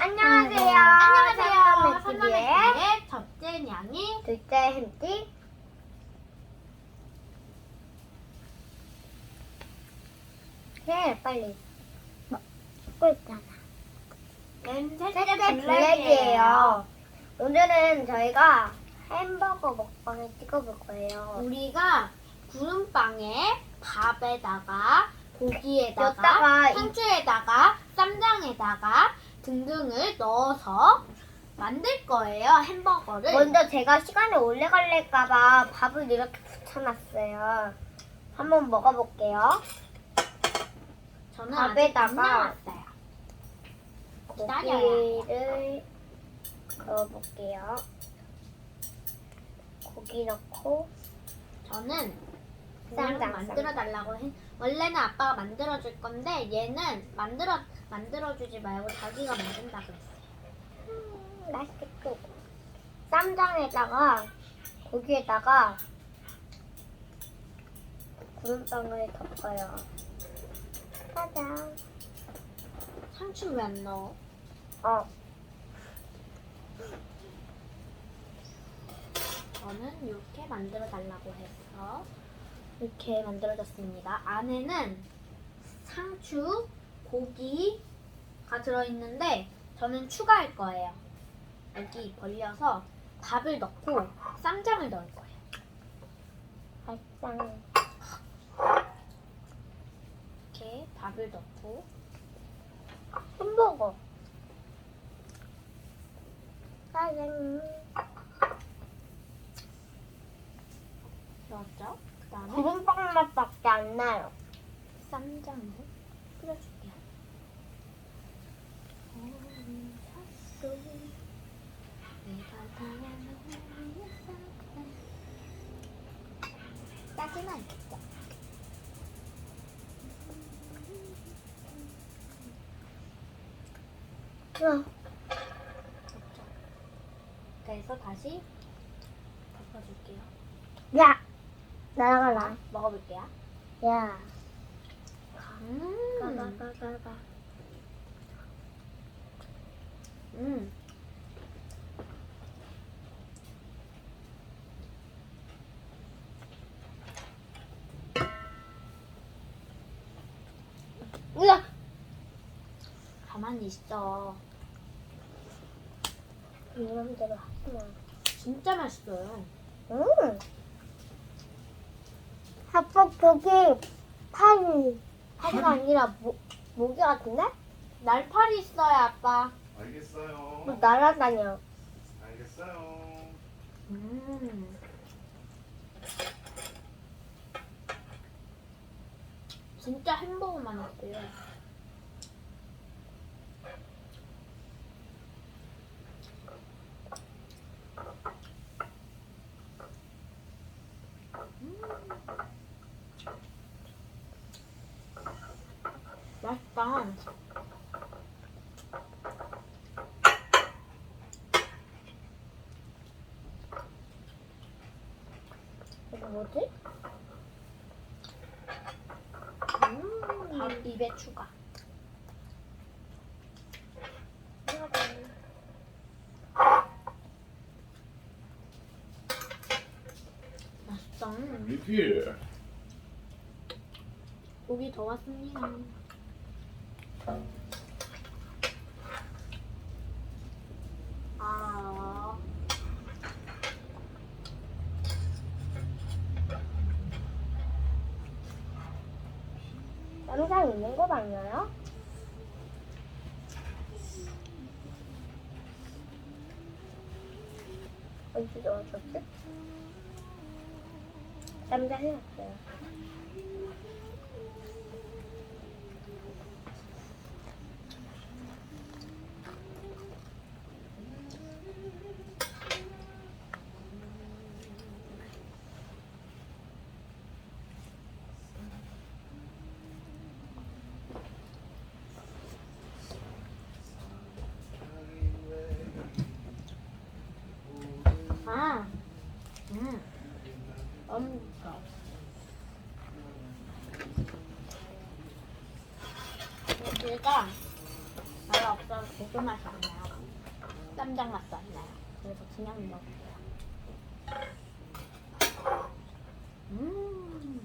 안녕하세요. 안녕하세요. TV의 TV의 첫째 냥이 둘째 햄띠. 해 빨리. 먹고 있잖아. 셋째 셋째 블랙이에요. 블랙이에요. 오늘은 저희가 햄버거 먹방을 찍어볼 거예요. 우리가 구름빵에 밥에다가 고기에다가 여기다가 이- 상추에다가 쌈장에다가 등등을 넣어서 만들 거예요 햄버거를. 먼저 제가 시간이 오래 걸릴까봐 밥을 이렇게 붙여놨어요. 한번 먹어볼게요. 저는 밥에다가. 고기를 넣어볼게요. 고기 넣고 저는 쌈장, 만들어 달라고 해. 원래는 아빠가 만들어 줄 건데 얘는 만들어 만들어 주지 말고 자기가 만든다고 했어요. 음, 맛있겠고 쌈장에다가 고기에다가 구름빵을 덮어요. 짜잔. 상추 왜 안 넣어? 어, 저는 이렇게 만들어 달라고 해서 이렇게 만들어졌습니다. 안에는 상추, 고기가 들어있는데 저는 추가할 거예요. 여기 벌려서 밥을 넣고 쌈장을 넣을 거예요. 발상. 이렇게 밥을 넣고 햄버거. 짜잔. 넣었죠. 그 다음에 구름빵 맛밖에 안 나요. 쌈장을 사람. 짜진 않겠죠? 그래서 다시 덮어줄게요. 야! 날아가라. 먹어볼게요. 야. 음, 가가가가가. 음, 우와! 가만히 있어. 이맘대로 하지 마. 진짜 맛있어요. 음. 아빠 저기 팔이 팔이 아니라 모, 모기 같은데? 날파리 있어요, 아빠. 알겠어요. 뭐 날아다녀. 알겠어요. 음. 진짜 햄버거 맛있어요. 맛있다. 이거 뭐지? 음. 밥 입에 추가. 맛있다. 리필. 고기 더 왔습니다. Thank you. 여기가 잘 없어서 맥주 맛이 안 나요. 쌈장 맛도 안 나요. 그래서 그냥 먹을게요. 음.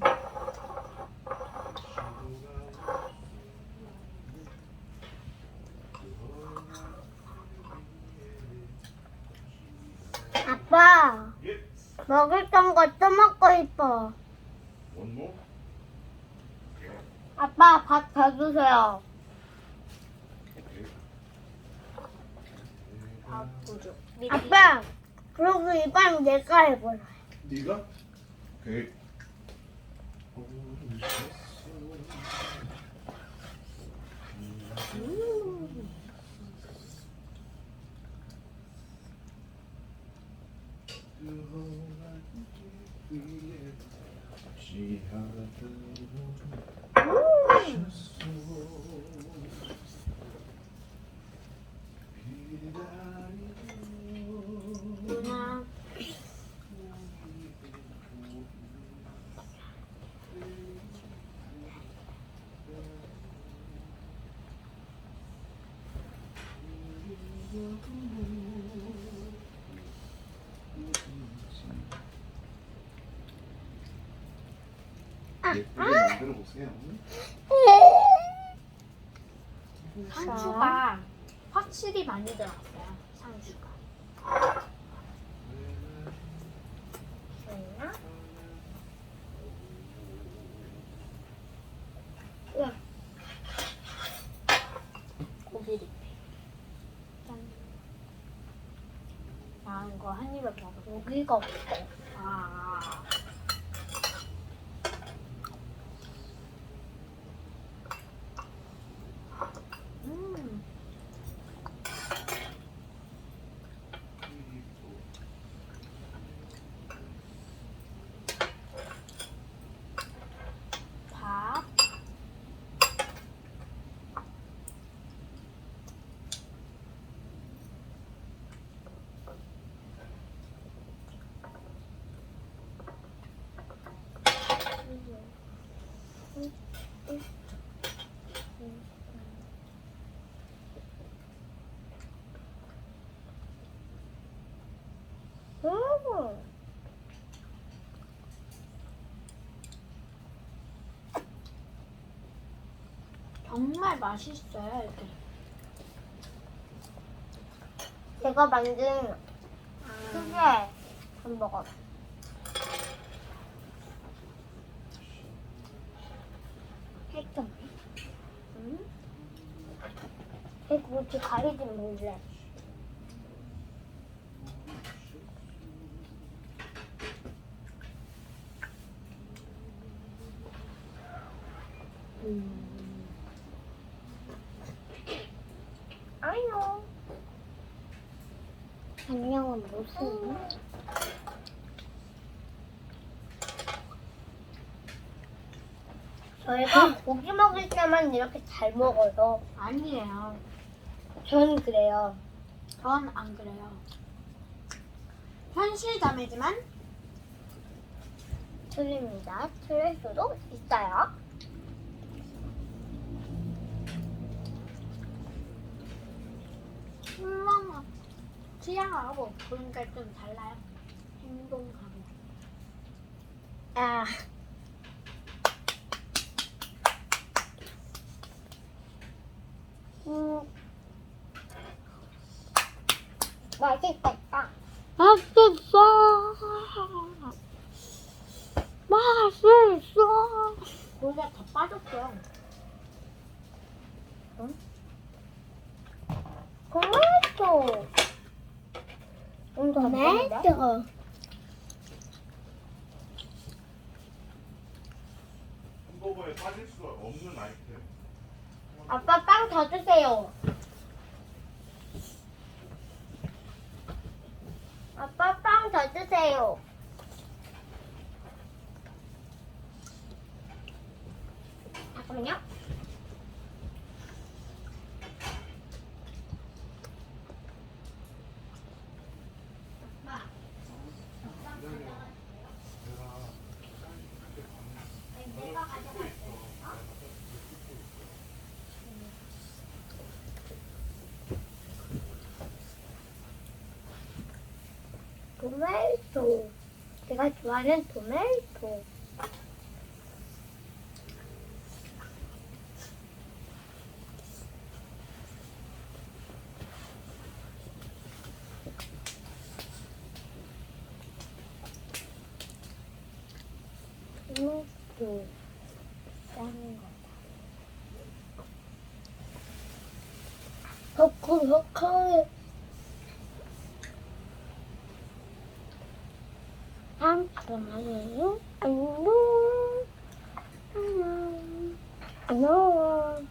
아빠, 예. 먹을 건 거 또 먹고 싶어. 원모. 아빠, 밥더 주세요. 아. 아빠, 그리고 이번 내가 해볼래. 네가? 오케이. 음. 상추가 확실히 많이 들어갔어요. 상추가. 고기 리필. 짠. 나은 거 한 입에 먹어. 고기가 없어. 아. 음. 밥. 음. 정말 맛있어요, 이렇게. 제가 만든 크게 햄버거. 했죠. 음? 그리고 이렇게 가리지 몰래. 음. 아니요. 안녕은 무슨? 저희가 고기 먹을 때만 이렇게 잘 먹어요. 아니에요. 전 그래요. 전 안 그래요. 현실감이지만 틀립니다. 틀릴 수도 있어요. 물론 취향하고 그러니까 좀 달라요. 행동하고. 아. 음. 맛있겠다. 맛있어. 맛있어. 고기가 더 빠졌어. 토마토. 음, 토마토. 햄버거에 빠질 수 없는 아이템. 아빠 빵 더 주세요. 아빠 빵 더 주세요. 잠깐만요. 토마토. 제가 좋아하는 토마토. 토마토. 짠 거. 허커 허커 잠깐만요 안녕 안녕 안녕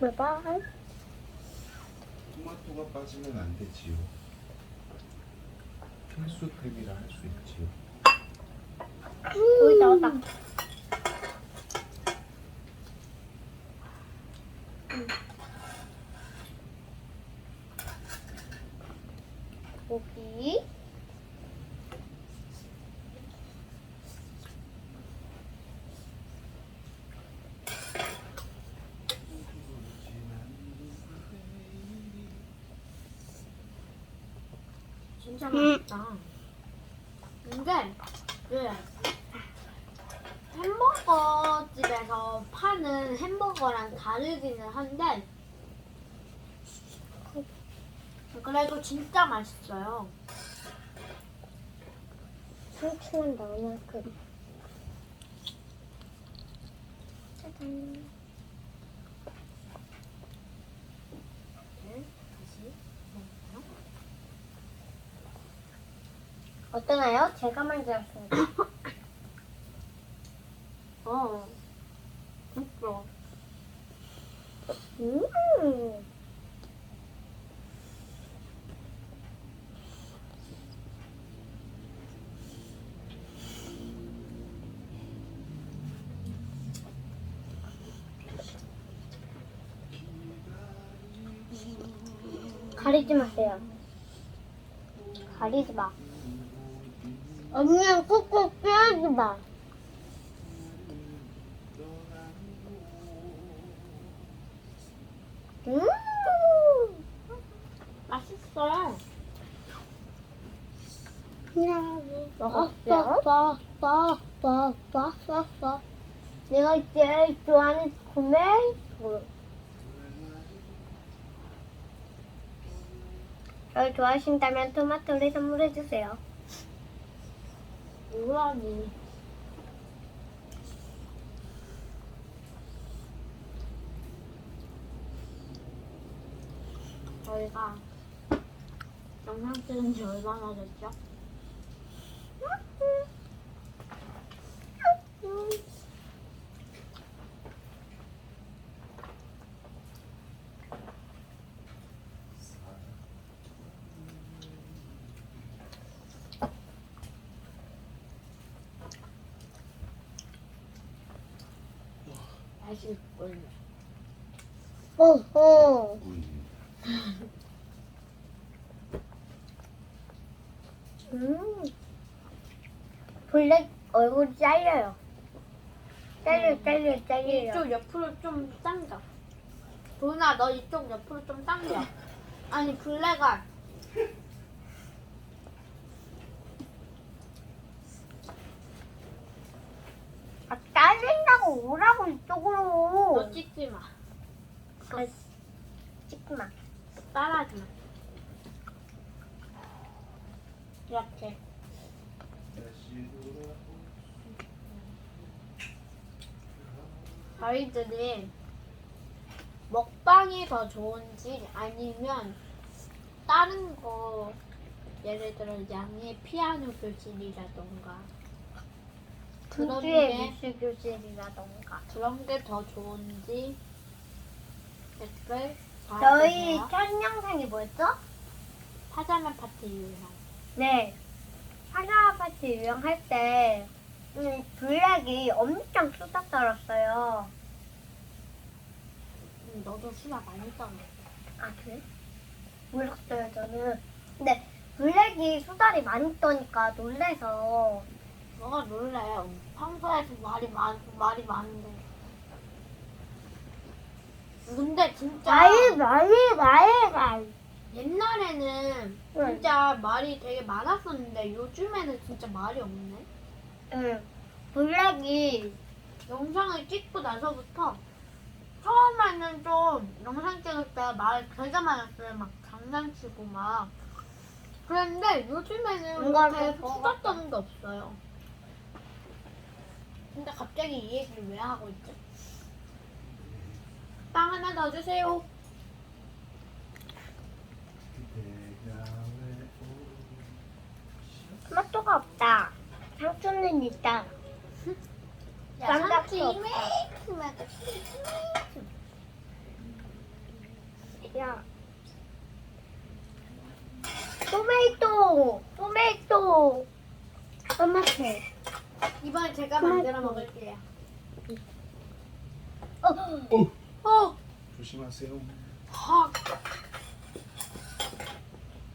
바이바이 토마토가 빠지면 안 되지요. 필수템이라 할 수 있지요. 여기 나왔다 고기 진짜 음. 맛있다. 근데 그 햄버거 집에서 파는 햄버거랑 다르기는 한데 그래도 진짜 맛있어요. 상추만 나올 만큼 짜잔 네, 다시 먹어요. 어떠나요? 제가 만들었습니다 어, 진짜. 음 가리지 마세요. 가리지 마. 언니랑 꾹꾹 껴야지 마. 음! 맛있어요. 먹었어요? 빠빠빠빠빠빠 내가 제일 좋아하는 토마토 저를 좋아하신다면 토마토를 선물해주세요 우라니. 저희가 영상 찍은 지 얼마나 됐죠? 음. 음 블랙 얼굴이 잘려요 잘려 잘려 잘려요 이쪽 옆으로 좀 당겨. 도나 너 이쪽 옆으로 좀 당겨. 아니 블랙아 아 잘린다고 오라고 이쪽으로 너 찍지 마. 아, 찍지 마 따라하지 마. 이렇게. 저희들이 먹방이 더 좋은지 아니면 다른 거 예를 들어 양의 피아노 교실이라던가 그런 게 미술 교실이라던가 그런 게 더 좋은지 댓글 저희 달아주세요. 첫 영상이 뭐였죠? 파자마 파티 유형. 네 하나 아파트 유행할 때 음, 블랙이 엄청 수다 떨었어요 음, 너도 수다 많이 떠네. 아 그래? 몰랐어요 저는 근데 블랙이 수다리 많이 떠니까 놀래서 너가 놀래. 평소에도 말이 많고 말이 많은데. 근데 진짜 많이 많이 많이 많이 옛날에는 응. 진짜 말이 되게 많았었는데 요즘에는 진짜 말이 없네. 응. 블랙이 영상을 찍고 나서부터 처음에는 좀 영상 찍을 때 말 되게 많았어요. 막 장난치고 막. 그런데 요즘에는 이건 그렇게 좀 수다 떠는 게 없어요. 근데 갑자기 이 얘기를 왜 하고 있지? 빵 하나 더 주세요. 토마토가 없다. 상추는 있다. 상추 없다. 야. 토마토, 토마토, 토마토. 이번에 제가 토마토. 만들어 먹을게요. 어, 오! 어, 조심하세요. 헉.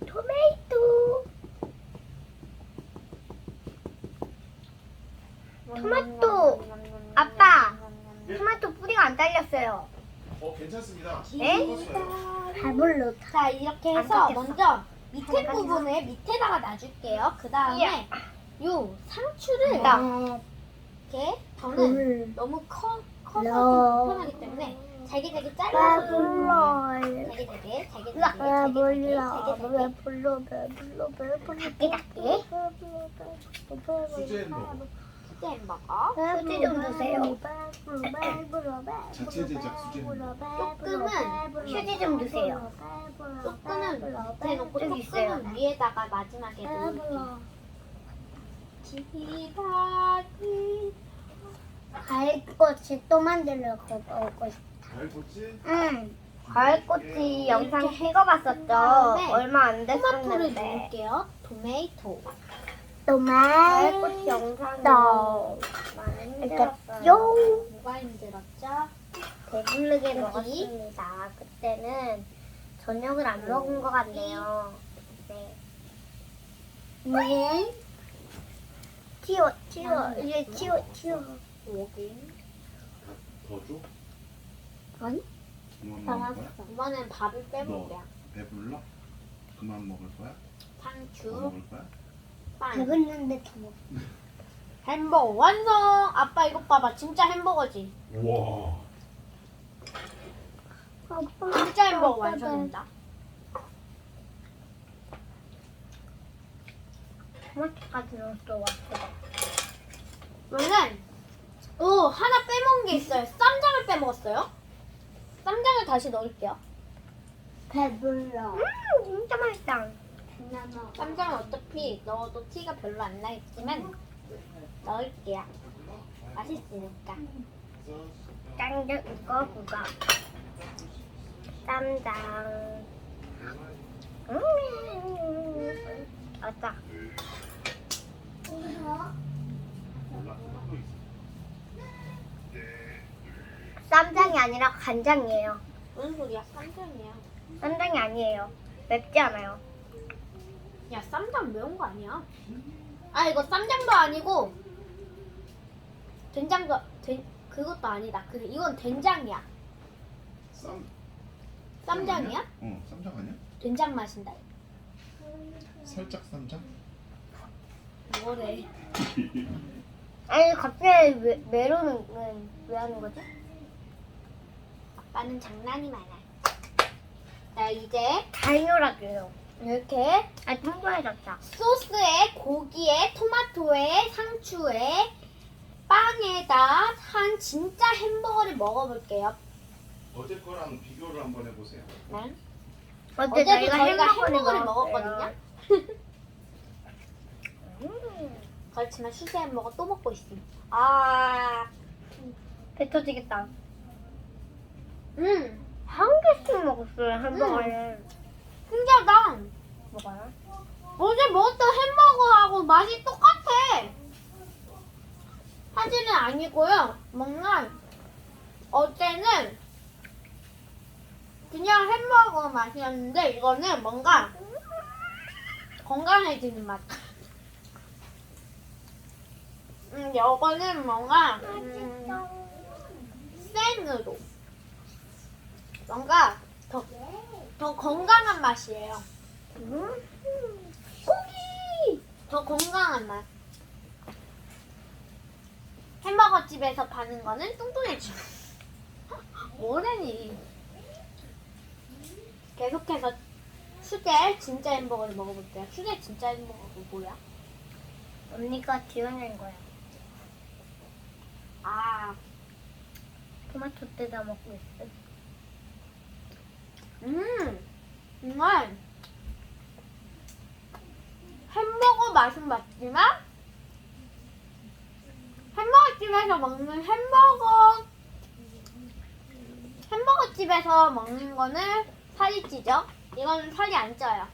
토마토. 토마토. 아빠. 토마토 뿌리가 안 잘렸어요. 어 괜찮습니다. 네? 배불러. 자 이렇게 안 해서 깎였어. 먼저 밑에 안. 부분을 밑에다가 놔줄게요. 그 다음에 예. 요 상추를 나. 이렇게 저는 너무 커 커서. 좀 불편하기 때문에 잘게 잘게 넣을 거예요. 배불러. 잘게 잘게 잘게 으악, 잘게 잘게 배불러. 잘게 잘게 배불러. 배불러. 배불러. 닭게 닭게. 수제 햄버거. 수제 햄버거 수지 좀 주세요. 자체 제작 수제. 조금은 휴지 좀 주세요. 조금은 밑에 놓고 저기 있어요. 조금은 위에다가 마지막에 놓을게요. 지바지 과일꽃이 또 만들려고 먹고 싶어. 응. 과일꽃이 영상 찍어봤었죠. 얼마 안 토마토를 됐었는데. 넣을게요. 토마토. 과일꽃 영상도 만들었어요. 뭐가 힘들었죠? 배부르게? 먹었습니다. 그때는 저녁을 안 먹은 것 같네요. 네. 네. 치워, 치워, 이제 치워, 치워. 여기. 더 줘? 아니? 그만 다 먹을 거야? 왔어. 이번엔 밥을 빼볼게요. 배불러? 그만 먹을 거야? 더 상추, 먹을 거야? 빵, 배불렀는데 더 먹어. 햄버거 완성! 아빠 이거 봐봐. 진짜 햄버거지? 와. 진짜 햄버거 완성입니다. 토마토까지 넣었어, 왔어. 그러면 오 하나 빼먹은 게 있어요. 쌈장을 빼먹었어요. 쌈장을 다시 넣을게요. 배불러. 음, 진짜 맛있다. 쌈장은 어차피 넣어도 티가 별로 안 나겠지만 넣을게요. 맛있으니까. 짱장 이거 그거. 쌈장. 음. 아따. 몰라. 또 있어. 쌈장이 아니라 간장이에요. 무슨 소리야? 쌈장이야. 쌈장이 아니에요. 맵지 않아요. 야 쌈장 매운 거 아니야? 아 이거 쌈장도 아니고 된장도 된 그것도 아니다. 그 이건 된장이야. 쌈. 쌈장이야? 어, 쌈장 아니야? 된장 맛인다. 살짝 쌈장? 뭐래? 아니 갑자기 왜, 메론은 왜, 왜 하는 거지? 아빠는 장난이 많아. 자 이제 달걀하게요. 이렇게 아 통과해졌다. 소스에 고기에 토마토에 상추에 빵에다 한 진짜 햄버거를 먹어볼게요. 어제 거랑 비교를 한번 해보세요. 네. 어제 어제도 저희가 햄버거를. 먹었거든요. 음, 그렇지만 수제 햄버거 또 먹고 있습니다. 아, 배 터지겠다. 음, 한 개씩 먹었어요 햄버거를. 신기하다. 먹어요? 어제 먹었던 햄버거하고 맛이 똑같아. 사실은 아니고요. 뭔가 어제는 그냥 햄버거 맛이었는데 이거는 뭔가 건강해지는 맛. 음, 이거는 뭔가 음, 생으로 뭔가 더, 더 건강한 맛이에요. 음, 고기! 더 건강한 맛. 햄버거 집에서 파는 거는 뚱뚱해지. 뭐래니? 계속해서 수제 진짜 햄버거를 먹어볼게요. 수제 진짜 햄버거가 뭐야? 언니가 지어낸 거야. 아, 토마토 뜯어 먹고 있어. 음, 정말 햄버거 맛은 맞지만 햄버거 집에서 먹는 햄버거 햄버거 집에서 먹는 거는 살이 찌죠? 이거는 살이 안 쪄요.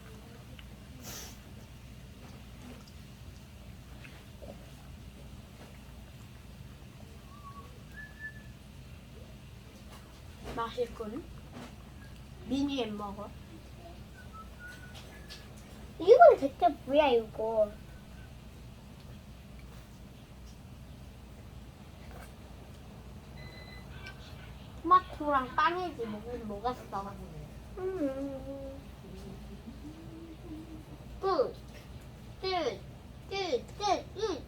맛있군. 미니 햄버거. 이건 대체 뭐야, 이거? 토마토랑 빵이지 뭐긴 뭐겠어. 음, 끝. 끝. 끝. 끝. 끝.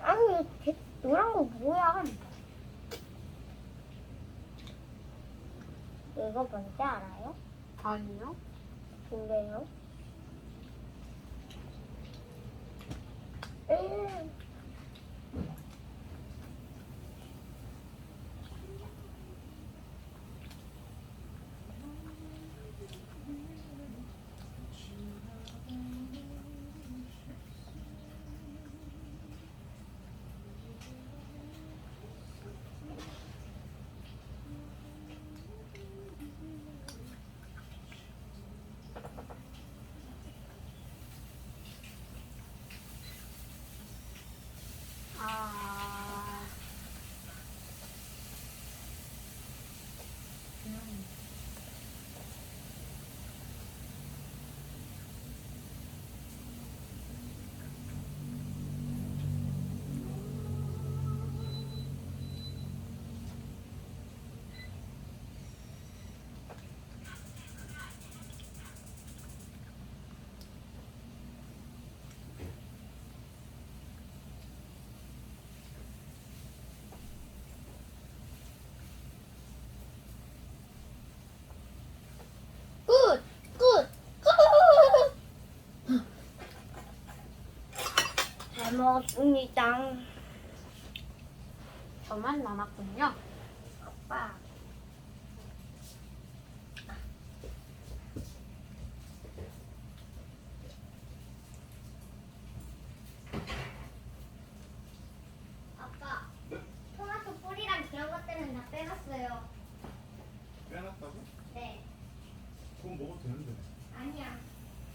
아니, 대, 노란 거 뭐야? 이거 뭔지 알아요? 아니요. 근데요? 음, 아. 음. 끝. 끝. 끝. 잘 먹었습니다. 저만 남았군요. 아빠. 아빠, 토마토 뿌리랑 그런 것들은 다 빼놨어요. 빼놨다고? 네, 그건 먹어도 되는데. 아니야.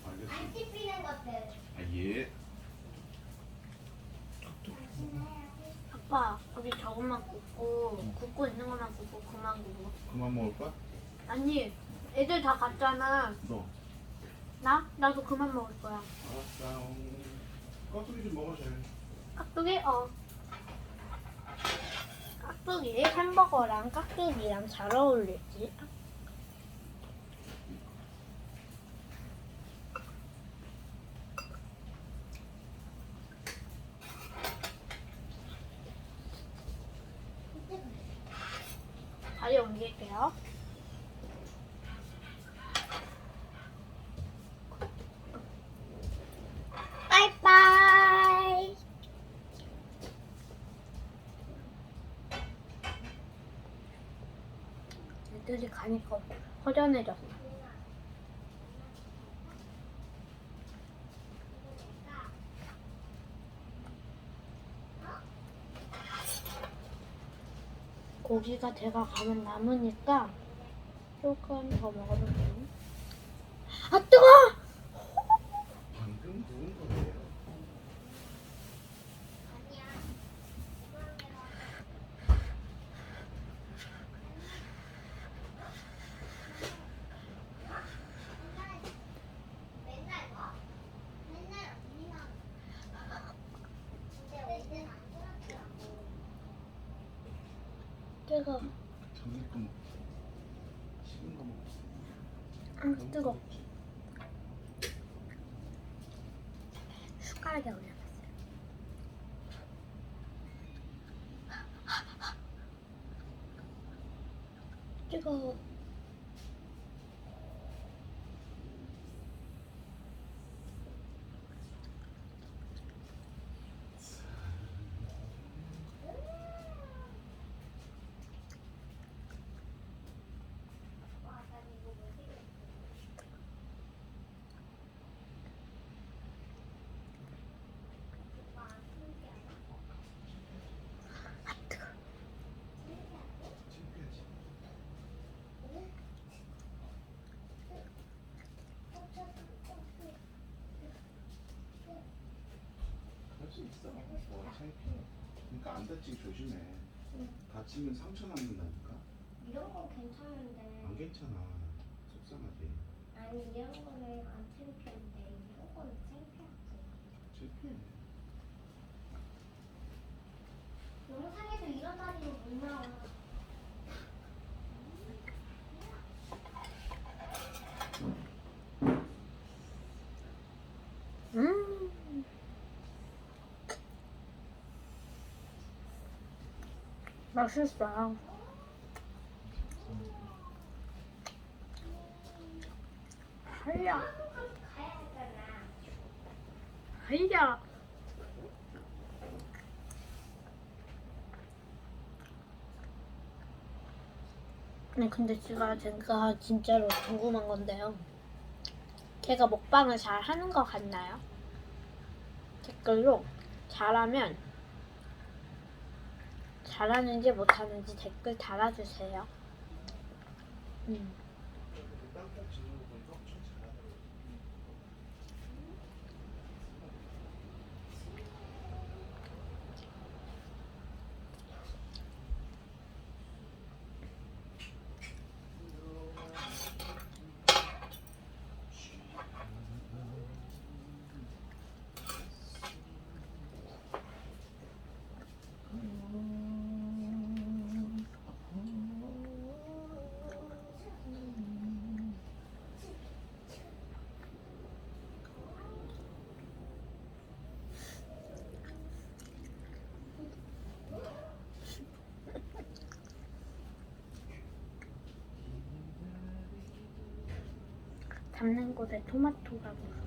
알겠어. 안 씹히는 것들. 아 예. 아빠, 여기 저것만 굽고, 굽고 있는 것만 굽고, 그만 굽고. 그만 먹을 거야? 아니, 애들 다 갔잖아. 너. 나? 나도 그만 먹을 거야. 알았어. 깍두기 좀 먹어 쟤. 깍두기? 어. 깍두기 햄버거랑 깍두기랑 잘 어울리지? 다리 옮길게요. 빠이빠이. 애들이 가니까 허전해졌어. 고기가 제가 가면 남으니까 조금 더 먹어볼게요. 아 뜨거! 방금 구운 거예요. 뜨거. 전에 거 먹. 식은 거 먹. 안 뜨거. 숟가락에 올려놨어요. 뜨거워. 할 수 있어. 뭐 창피해. 그러니까 안 다치게 조심해. 다치면 상처 남는다니까. 이런 건 괜찮은데. 안 괜찮아. 속상하지. 아니 이런 거는 안 창피한데 이런 거는 창피하고. 창피해. 영상에서 이런 다리로 못 나와. 맛있어요. 하야. 하야. 네, 근데 제가 제가 진짜로 궁금한 건데요. 걔가 먹방을 잘 하는 것 같나요? 댓글로 잘하면 잘하는지 못하는지 댓글 달아주세요. 음. 땅콩 짓는 거 보니까 엄청 잘하더라고. 담는 곳에 토마토가 묻었어.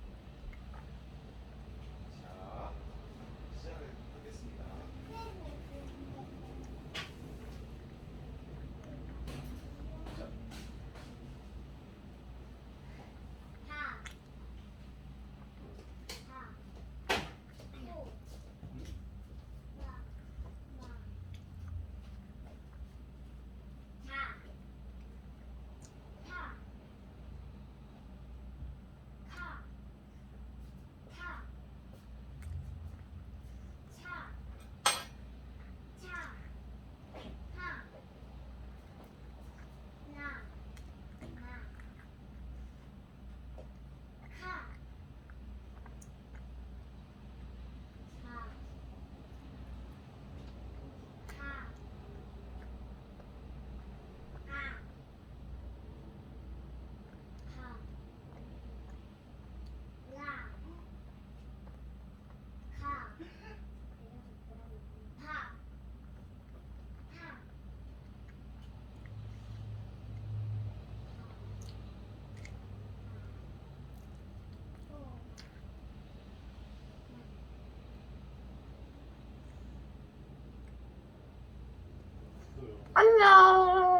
안녕.